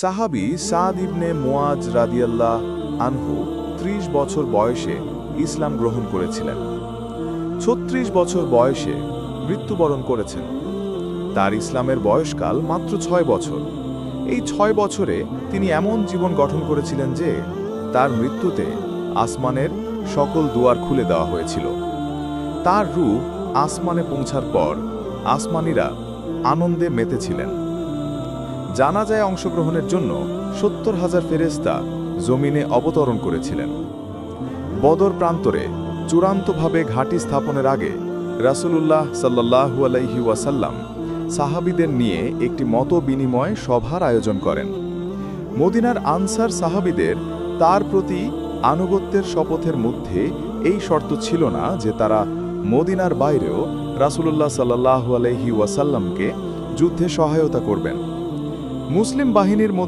সাহাবি সাদ ইবনে মুয়াজ রাদিয়াল্লাহ আনহু ত্রিশ বছর বয়সে ইসলাম গ্রহণ করেছিলেন। ছত্রিশ বছর বয়সে মৃত্যুবরণ করেছেন। তার ইসলামের বয়সকাল মাত্র ছয় বছর। এই ছয় বছরে তিনি এমন জীবন গঠন করেছিলেন যে তার মৃত্যুতে আসমানের সকল দুয়ার খুলে দেওয়া হয়েছিল। তার রূপ আসমানে পৌঁছার পর আসমানিরা আনন্দে মেতেছিলেন। জানাজায় অংশগ্রহণের জন্য সত্তর হাজার ফেরেস্তা জমিনে অবতরণ করেছিলেন। বদর প্রান্তরে চূড়ান্তভাবে ঘাঁটি স্থাপনের আগে রাসূলুল্লাহ সাল্লাহু আলাইহি ওয়াসাল্লাম সাহাবিদের নিয়ে একটি মত বিনিময় সভার আয়োজন করেন। মদিনার আনসার সাহাবিদের তার প্রতি আনুগত্যের শপথের মধ্যে এই শর্ত ছিল না যে তারা মদিনার বাইরেও রাসূলুল্লাহ সাল্লাহু আলাইহি ওয়াসাল্লামকে যুদ্ধে সহায়তা করবেন। মুসলিম বাহিনীর